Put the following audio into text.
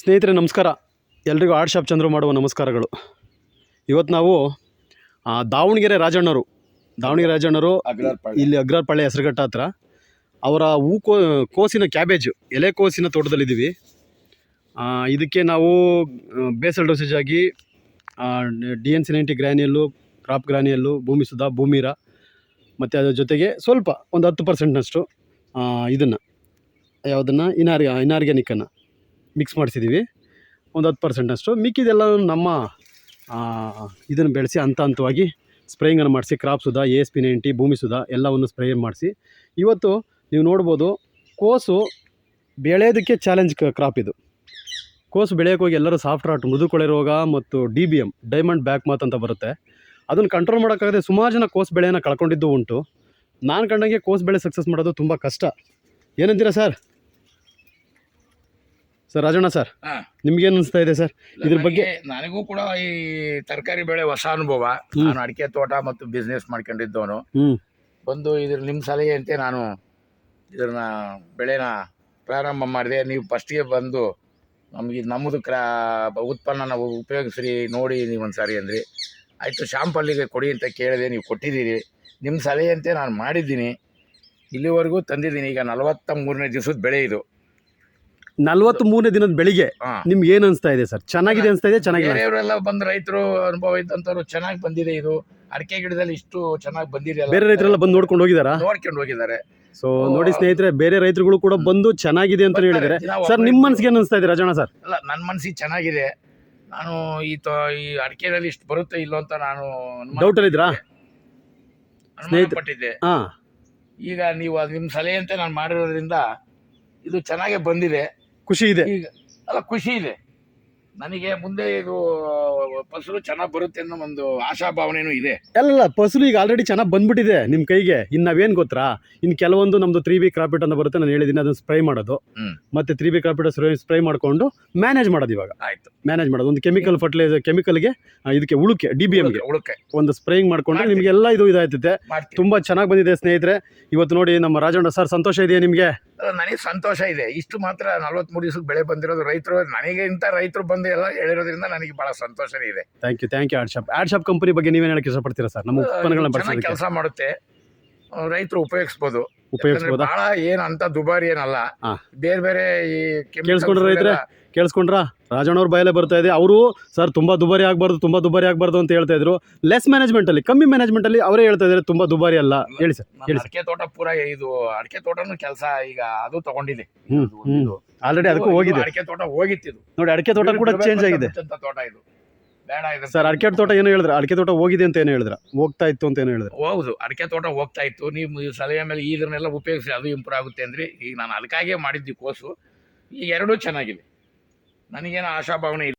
ಸ್ನೇಹಿತರೆ ನಮಸ್ಕಾರ. ಎಲ್ರಿಗೂ ಆರ್ಟ್ ಶಾಪ್ ಚಂದ್ರು ಮಾಡುವ ನಮಸ್ಕಾರಗಳು. ಇವತ್ತು ನಾವು ದಾವಣಗೆರೆ ರಾಜಣ್ಣರು. ದಾವಣಗೆರೆ ರಾಜಣ್ಣರು ಇಲ್ಲಿ ಅಗ್ರಪಾಳ್ಯ ಹೆಸರುಘಟ್ಟ ಹತ್ರ ಅವರ ಹೂಕೋ ಕೋಸಿನ ಕ್ಯಾಬೇಜ್ ಎಲೆ ಕೋಸಿನ ತೋಟದಲ್ಲಿದ್ದೀವಿ. ಇದಕ್ಕೆ ನಾವು ಬೇಸಲ್ ಡೋಸೇಜ್ ಆಗಿ D N C ninety granule crop granule Bhoomi Sudha ಭೂಮಿರ ಮತ್ತು ಅದರ ಜೊತೆಗೆ ಸ್ವಲ್ಪ ಒಂದು ಹತ್ತು ಪರ್ಸೆಂಟ್ನಷ್ಟು ಇದನ್ನು ಯಾವುದನ್ನು ಇನಾರ್ ಇನಾರ್ಗ್ಯಾನಿಕ್ಕನ್ನು. ಮಿಕ್ಸ್ ಮಾಡಿಸಿದ್ದೀವಿ ಒಂದು ಹತ್ತು ಪರ್ಸೆಂಟಷ್ಟು ಮಿಕ್ಕಿದೆಲ್ಲ ನಮ್ಮ ಇದನ್ನು ಬೆಳೆಸಿ ಹಂತ ಹಂತವಾಗಿ ಸ್ಪ್ರೇಯಿಂಗನ್ನು ಮಾಡಿಸಿ crop Sudha A S P ninety Bhoomi Sudha ಎಲ್ಲವನ್ನು ಸ್ಪ್ರೇ ಮಾಡಿಸಿ. ಇವತ್ತು ನೀವು ನೋಡ್ಬೋದು, ಕೋಸು ಬೆಳೆಯೋದಕ್ಕೆ ಚಾಲೆಂಜ್ ಕ್ರಾಪ್ ಇದು. ಕೋಸು ಬೆಳೆಯೋಕೆ ಹೋಗಿ ಎಲ್ಲರೂ ಸಾಫ್ಟ್ ರಾಟ್ ಮೃದು ಕೊಳೆ ರೋಗ ಮತ್ತು D B M diamond back moth ಅಂತ ಬರುತ್ತೆ. ಅದನ್ನು ಕಂಟ್ರೋಲ್ ಮಾಡೋಕ್ಕಾಗದೆ ಸುಮಾರು ಜನ ಕೋಸು ಬೆಳೆಯನ್ನು ಕಳ್ಕೊಂಡಿದ್ದು ಉಂಟು. ನಾನು ಕಂಡಂಗೆ ಕೋಸು ಬೆಳೆ ಸಕ್ಸಸ್ ಮಾಡೋದು ತುಂಬ ಕಷ್ಟ. ಏನಂತೀರಾ ಸರ್ ಸರ್ ರಾಜಣ್ಣ ಸರ್ ಹಾಂ. ನಿಮ್ಗೇನು ಅನಿಸ್ತಾ ಇದೆ ಸರ್? ಇದ್ರ ಬಗ್ಗೆ ನನಗೂ ಕೂಡ ಈ ತರಕಾರಿ ಬೆಳೆ ಹೊಸ ಅನುಭವ. ನಾನು ಅಡಿಕೆ ತೋಟ ಮತ್ತು ಬಿಸ್ನೆಸ್ ಮಾಡ್ಕೊಂಡಿದ್ದವನು. ಹ್ಞೂ ಬಂದು ಇದ್ರ ನಿಮ್ಮ ಸಲಹೆಯಂತೆ ನಾನು ಇದನ್ನ ಬೆಳೆನ ಪ್ರಾರಂಭ ಮಾಡಿದೆ. ನೀವು ಫಸ್ಟಿಗೆ ಬಂದು ನಮಗೆ ನಮ್ಮದು ಕ್ರಾ ಉತ್ಪನ್ನ ನಾವು ಉಪಯೋಗಿಸ್ರಿ ನೋಡಿ ನೀವು ಒಂದು ಸಾರಿ ಅಂದ್ರಿ. ಆಯಿತು ಶಾಂಪಲ್ಲಿಗೆ ಕೊಡಿ ಅಂತ ಕೇಳಿದೆ. ನೀವು ಕೊಟ್ಟಿದ್ದೀರಿ. ನಿಮ್ಮ ಸಲಹೆಯಂತೆ ನಾನು ಮಾಡಿದ್ದೀನಿ. ಇಲ್ಲಿವರೆಗೂ ತಂದಿದ್ದೀನಿ. ಈಗ ನಲವತ್ತ ಮೂರನೇ ದಿವಸದ ಬೆಳೆ ಇದು. ನಲ್ವತ್ತು ಮೂರನೇ ದಿನದ ಬೆಳಿಗ್ಗೆ ಹಾಂ. ನಿಮ್ಗೆ ಏನ್ ಅನ್ಸ್ತಾ ಇದೆ ಸರ್? ಚೆನ್ನಾಗಿದೆ ಅನ್ಸ್ತಾ ಇದೆ ಚೆನ್ನಾಗಿಲ್ಲ ಬೇರೆಯವರೆಲ್ಲ ಬಂದು ರೈತರು ಅನುಭವ ಇದ್ದಂತವ್ರು ಚೆನ್ನಾಗಿ ಬಂದಿದೆ ಇದು. ಅಡಿಕೆ ಗಿಡದಲ್ಲಿ ಇಷ್ಟು ಚೆನ್ನಾಗಿ ಬಂದಿದೆ ಅಲ್ಲ ಬೇರೆ ರೈತರೆಲ್ಲ ಬಂದು ನೋಡ್ಕೊಂಡು ಹೋಗಿದಾರಾ? ನೋಡ್ಕೊಂಡು ಹೋಗಿದ್ದಾರೆ. ಸೊ ನೋಡಿ ಸ್ನೇಹಿತರೆ ಬೇರೆ ರೈತರುಗಳು ಕೂಡ ಬಂದು ಚೆನ್ನಾಗಿದೆ ಅಂತ ಹೇಳಿದ್ದಾರೆ. ದಿನ ಸರ್ ನಿಮ್ಮ ಮನ್ಸಿಗೆ ಏನು ಅನಿಸ್ತಾ ಇದೆ ರಾಜಣ್ಣ ಸರ್? ಅಲ್ಲ ನನ್ನ ಮನ್ಸಿಗೆ ಚೆನ್ನಾಗಿದೆ. ನಾನು ಈ ತೊ ಈ ಅಡಿಕೆನಲ್ಲಿ ಇಷ್ಟು ಬರುತ್ತೆ ಇಲ್ಲೋ ಅಂತ ನಾನು ಅನುಮಾನ ಡೌಟ್ ಇದ್ರಾ ಅನುಮಾನ ಸ್ನೇಹಿತ- ಪಟ್ಟಿದ್ದೆ. ಹಾಂ. ಈಗ ನೀವು ನಿಮ್ ನಿಮ್ಮ ಸಲಹೆಯಂತೆ ನಾನು ಮಾಡಿರೋದ್ರಿಂದ ಇದು ಚೆನ್ನಾಗೇ ಬಂದಿದೆ. ಖುಷಿ ಇದೆ. ಈಗ ಅಲ್ಲ ಖುಷಿ ಇದೆ. ನನಗೆ ಮುಂದೆ ಇದು ಫಸಲು ಚೆನ್ನಾಗಿ ಬರುತ್ತೆ ಅನ್ನೋ ಒಂದು ಆಶಾಭಾವನೆನೂ ಇದೆ. ಅಲ್ಲ ಫಸಲು ಈಗ ಆಲ್ರೆಡಿ ಚೆನ್ನಾಗಿ ಬಂದ್ಬಿಟ್ಟಿದೆ ನಿಮ್ಮ ಕೈಗೆ. ಇನ್ನು ನಾವೇನು ಗೊತ್ತಾ? ಇನ್ನು ಕೆಲವೊಂದು ನಮ್ಮದು ತ್ರೀ ಬಿ ಕ್ರಾಪಿಟ್ ಅಂತ ಬರುತ್ತೆ ನಾನು ಹೇಳಿದ್ದೀನಿ ಅದನ್ನು ಸ್ಪ್ರೈ ಮಾಡೋದು. ಮತ್ತೆ ತ್ರೀ ಬಿ ಕ್ರಾಪಿಟ್ ಸ್ಪ್ರೈ ಮಾಡಿಕೊಂಡು ಮ್ಯಾನೇಜ್ ಮಾಡೋದು ಇವಾಗ. ಆಯ್ತು. ಮ್ಯಾನೇಜ್ ಮಾಡೋದು. ಒಂದು ಕೆಮಿಕಲ್ ಫರ್ಟಿಲೈಸರ್ ಕೆಮಿಕಲ್ಗೆ ಇದಕ್ಕೆ ಉಳುಕೆ ಡಿ ಬಿ ಎಮ್ಗೆ ಉಳುಕೆ ಒಂದು ಸ್ಪ್ರೇಯಿಂಗ್ ಮಾಡ್ತೀವಿ. ನಿಮಗೆಲ್ಲ ಇದು ಇದಾಯ್ತದೆ ತುಂಬಾ ಚೆನ್ನಾಗಿ ಬಂದಿದೆ ಸ್ನೇಹಿತರೆ. ಇವತ್ತು ನೋಡಿ ನಮ್ಮ ರಾಜಣ್ಣ ಸರ್ ಸಂತೋಷ ಇದೆಯಾ ನಿಮಗೆ? ನನಗೆ ಸಂತೋಷ ಇದೆ. ಇಷ್ಟು ಮಾತ್ರ ನಲ್ವತ್ಮೂರು ದಿವಸಕ್ಕೆ ಬೆಳೆ ಬಂದಿರೋದು ರೈತರು. ನನಗೆ ಇಂಥ ರೈತರು ಬಂದು ಎಲ್ಲ ಹೇಳಿರೋದ್ರಿಂದ ನನಗೆ ಬಹಳ ಸಂತೋಷನೇ ಇದೆ. Thank you thank you add shop add shop company ಬಗ್ಗೆ ನೀವೇನು ಹೇಳಕ್ಕೆ ಇಷ್ಟಪಡ್ತೀರಾ ಸರ್? ನಮ್ಮ ಉತ್ಪನ್ನಗಳನ್ನ ಚೆನ್ನಾಗಿ ಬಳಸೋದಕ್ಕೆ ಕೆಲಸ ಮಾಡುತ್ತೆ. ರೈತರು ಉಪಯೋಗಿಸ್ಬೋದು. ಉಪಯೋಗಿಸ್ಬೋದಾ? ಬಹಳ ಏನ್ ಅಂತ ದುಬಾರಿ ಏನಲ್ಲ. ಹಾ. ಬೇರೆ ಬೇರೆ ಈ ಕೇಳಿಸ್ಕೊಂಡ್ರ ರೈತರ? ರೈತ್ರೆ? ಕೇಳಿಸ್ಕೊಂಡ್ರಾ? ರಾಜಣ್ಣವ್ರ ಬಾಯಲ್ಲೇ ಬರ್ತಾ ಇದೆ. ಅವರು ಸರ್ ತುಂಬ ದುಬಾರಿ ಆಗಬಾರ್ದು ತುಂಬಾ ದುಬಾರಿ ಆಗಬಾರ್ದು ಅಂತ ಹೇಳ್ತಾ ಇದ್ರು. ಲೆಸ್ ಮ್ಯಾನೇಜ್ಮೆಂಟ್ ಅಲ್ಲಿ ಕಮ್ಮಿ ಮ್ಯಾನೇಜ್ಮೆಂಟ್ ಅಲ್ಲಿ ಅವರೇ ಹೇಳ್ತಾ ಇದ್ದಾರೆ ತುಂಬಾ ದುಬಾರಿ ಅಲ್ಲ. ಹೇಳಿ ಸರ್ ಹೇಳಿ ಅಡಿಕೆ ತೋಟ ಪೂರ ಇದು ಅಡಿಕೆ ತೋಟನು ಕೆಲಸ ಈಗ ಅದು ತಗೊಂಡಿದೆ. ಆಲ್ರೆಡಿ ಅದಕ್ಕೂ ಹೋಗಿದೆ. ಅಡಿಕೆ ತೋಟ ಹೋಗಿತ್ತಿದು ನೋಡಿ ಅಡಿಕೆ ತೋಟ ಕೂಡ ಚೇಂಜ್ ಆಗಿದೆ. ತೋಟ ಇದು. ಸರ್ ಅಡಿಕೆ ತೋಟ ಏನು ಹೇಳಿದ್ರೆ? ಅಡಿಕೆ ತೋಟ ಹೋಗಿದೆ ಅಂತ ಏನು ಹೇಳಿದ್ರೆ? ಹೋಗ್ತಾ ಇತ್ತು ಅಂತ ಏನು ಹೇಳಿದ್ರೆ? ಹೌದು ಅಡಿಕೆ ತೋಟ ಹೋಗ್ತಾ ಇತ್ತು. ನೀವು ಸಲಹೆ ಮೇಲೆ ಇದನ್ನೆಲ್ಲ ಉಪಯೋಗಿಸಿ ಅದು ಇಂಪ್ರೂವ್ ಆಗುತ್ತೆ ಅಂದ್ರೆ. ಈಗ ನಾನು ಅದಕ್ಕಾಗೇ ಮಾಡಿದ್ದಿ ಕೋಸು ಈಗ ಎರಡೂ ಚೆನ್ನಾಗಿದೆ. ನನಗೇನು ಆಶಾಭಾವನೆ ಇಲ್ಲ.